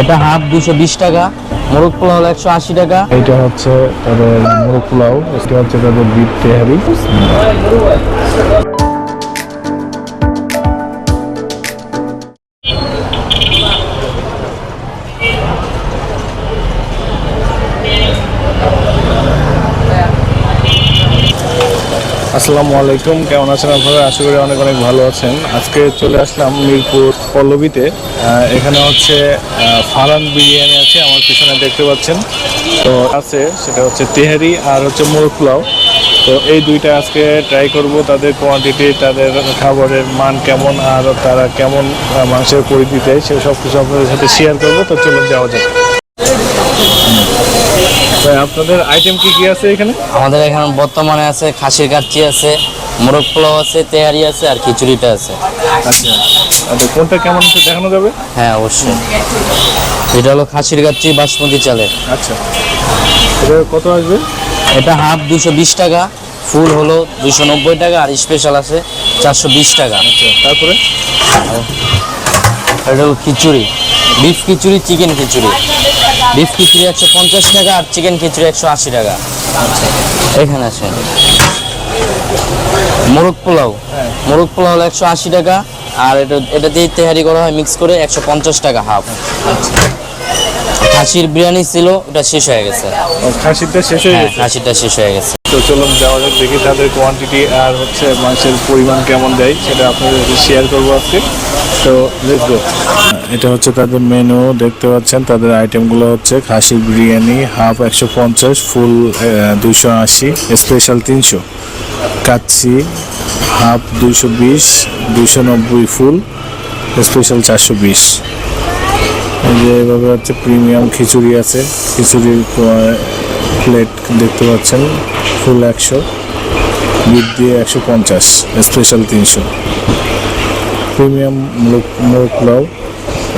এটা হাফ দুশো বিশ টাকা, মোরগ পোলাও একশো আশি টাকা। এটা হচ্ছে তাদের মোরগ পোলাও, এটা হচ্ছে তাদের বিট তেহারি আসসালামু আলাইকুম। কেমন আছেন আপনারা? আশা করি অনেক অনেক ভালো আছেন। আজকে চলে আসলাম মিরপুর পল্লবীতে। এখানে হচ্ছে ফারান বিরিয়ানি আছে আমার পিছনে দেখতে পাচ্ছেন। তো আছে সেটা হচ্ছে তেহারি আর হচ্ছে মোরগ পোলাও। তো এই দুইটা আজকে ট্রাই করব তাদের কোয়ান্টিটি তাদের খাবারের মান কেমন আর তারা কেমন মাংসের পরিধি দেয় সে সব কিছু আপনাদের সাথে শেয়ার করব। তো চলুন যাওয়া ভাই, আপনাদের আইটেম কি কি আছে এখানে? আমাদের এখানে বর্তমানে আছে খাসির কাচ্চি আছে মোরগ পোলাও আছে তেহারি আছে আর খিচুড়িটা আছে। আচ্ছা। আচ্ছা কোনটা কেমন হচ্ছে দেখানো যাবে? হ্যাঁ অবশ্যই। এটা হলো খাসির কাচ্চি বাসমতি চালের। আচ্ছা। এটা কত আসবে? এটা হাফ দুশো বিশ টাকা ফুল হলো দুশো নব্বই টাকা আর স্পেশাল আছে চারশো বিশ টাকা। আচ্ছা তারপরে? এটা হলো খিচুড়ি বিফ খিচুড়ি চিকেন খিচুড়ি। বিফ খিচুড়ি একশো পঞ্চাশ টাকা আর চিকেন খিচুড়ি একশো আশি টাকা। এখানে আসেন। মোরগ পোলাও। মোরগ পোলাও হলো একশো আশি টাকা আর এটা এটা দিয়ে তেহারি করা হয় মিক্স করে একশো পঞ্চাশ টাকা হাফ খাসির বিরিয়ানি ছিল ওটা শেষ হয়ে গেছে। খাসিটা শেষ হয়ে হ্যাঁ গেছে। খাসিটা শেষ হয়ে গেছে। তো চলুন, যাওয়া যাক, দেখি তাদের কোয়ান্টিটি আর হচ্ছে মাংসের পরিমাণ কেমন দেয়, সেটা আপনাদের শেয়ার করব আজকে। তো গো এটা হচ্ছে তাদের মেনু দেখতে পাচ্ছেন, তাদের আইটেমগুলো হচ্ছে খাসির বিরিয়ানি হাফ একশো পঞ্চাশ ফুল দুশো আশি স্পেশাল তিনশো। কাচ্ছি হাফ দুশো বিশ দুশো নব্বই ফুল স্পেশাল চারশো বিশ। যে এভাবে হচ্ছে প্রিমিয়াম খিচুড়ি আছে। খিচুড়ির প্লেট দেখতে পাচ্ছেন। ফুল একশো, বিট দিয়ে একশো পঞ্চাশ স্পেশাল তিনশো। প্রিমিয়াম মোরগ পোলাও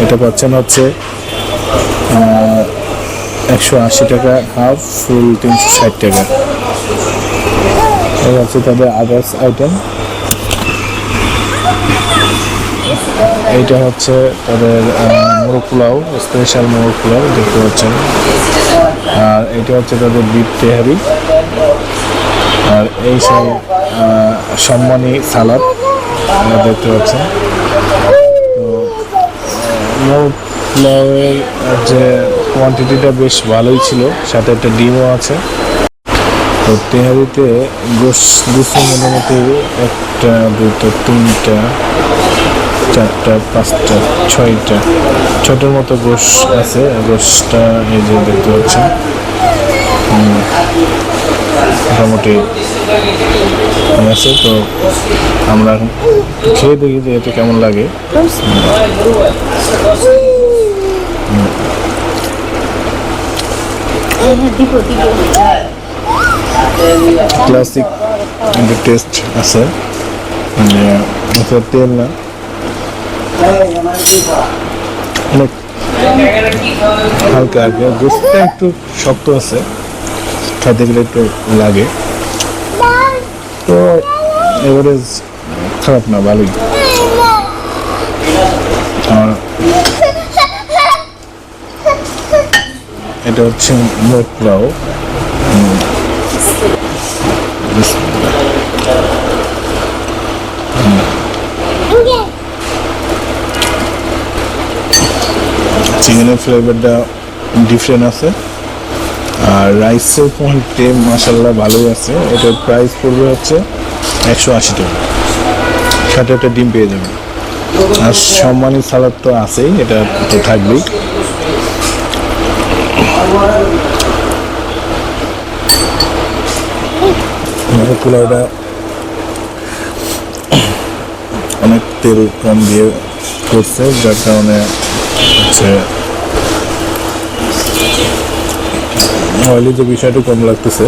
এটা পাচ্ছেন হচ্ছে একশো আশি টাকা হাফ ফুল তিনশো ষাট টাকা। এটা হচ্ছে তাদের আদার্স আইটেম এইটা হচ্ছে তাদের মোরগ পোলাও স্পেশাল মোরগ পোলাও দেখতে পাচ্ছেন। আর এটা হচ্ছে তাদের বিট তেহারি আর এই আহ, সম্মানী সালাদ দেখতে পাচ্ছেন। তো মোরগ পোলাওয়ের যে কোয়ান্টিটিটা বেশ ভালোই ছিল সাথে একটা ডিমও আছে। তো তেহারিতে গোস দুশো মোটামুটি একটা দুটো তিনটা চারটা পাঁচটা ছয়টা ছোটোর মতো গোশ আছে। গোশটা এই যে দেখতে পাচ্ছেন। মোটামুটি আছে, তো আমরা খেয়ে দেখি যে এটা কেমন লাগে। ক্লাসিক একটা টেস্ট আছে মানে তেল না। অনেক হালকা আর কি গোস্তটা একটু শক্ত আছে। খাইতে গেলে একটু লাগে। তো এভারেজ খারাপ না, ভালোই। আর এটা হচ্ছে মোট পোলাও চিকেনের ফ্লেভারটা ডিফারেন্ট আছে। আর রাইসের কোয়ান্টিটি মাসাল্লাহ ভালোই আছে। এটার প্রাইস পড়বে হচ্ছে একশো আশি টাকা। সাথে একটা ডিম পেয়ে যাবেন। আর সম্মানী সালাদ তো আছেই, এটা তো থাকবেই। পোলাওটা অনেক তেল কম দিয়ে করছে, যার কারণে হচ্ছে অয়েলি যে বিষয়টা কম লাগতেছে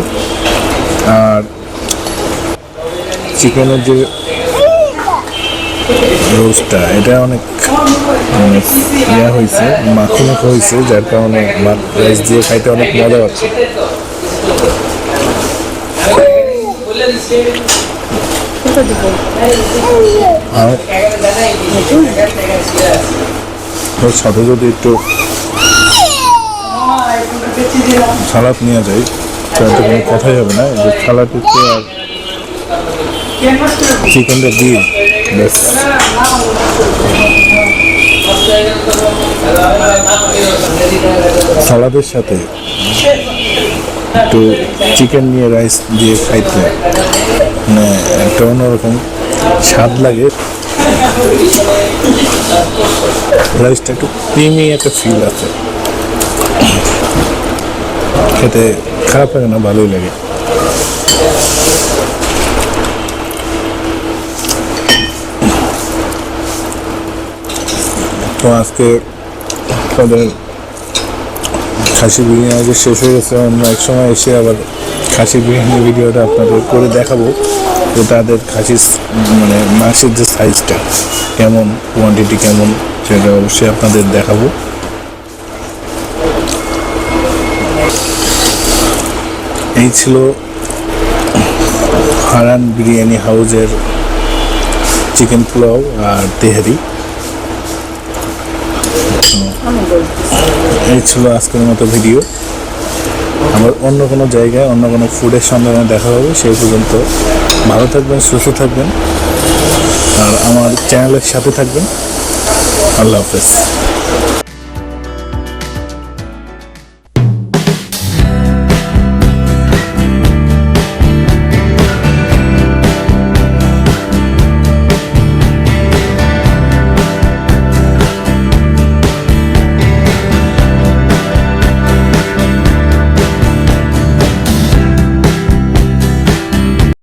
আর চিকেনের যে রোস্টটা এটা অনেক মানে, ইয়া হয়েছে মাখো মাখো হয়েছে যার কারণে রাইস দিয়ে খাইতে অনেক মজা হচ্ছে। আর সাথে যদি একটু সালাদ নিয়ে যাই। তাতে কোনো কথাই হবে না। যে সালাদ একটু আর চিকেনটা দিয়ে, ব্যাস। সালাদের সাথে একটু চিকেন নিয়ে রাইস দিয়ে খাইতে মানে একটা অন্যরকম স্বাদ লাগে। রাইসটা একটু ক্রিমি একটা ফিল আছে। খেতে খারাপ লাগে না, ভালোই লাগে। তো আজকে তাদের খাসি বিরিয়ানি যে শেষ হয়ে গেছে। অন্য এক সময় এসে আবার খাসি বিরিয়ানি ভিডিওটা আপনাদের করে দেখাবো তো তাদের খাসির মানে মাংসের যে সাইজটা কেমন কোয়ান্টিটি কেমন, সেটা অবশ্যই আপনাদের দেখাবো। এই ছিল হারান বিরিয়ানি হাউজের চিকেন পোলাও আর তেহারি। এই ছিল আজকের মতো ভিডিও। আমার অন্য কোনো জায়গায়, অন্য কোনো ফুডের সন্ধানে দেখা হবে, সেই পর্যন্ত ভালো থাকবেন, সুস্থ থাকবেন, আর আমার চ্যানেলের সাথে থাকবেন। আল্লাহ হাফেজ।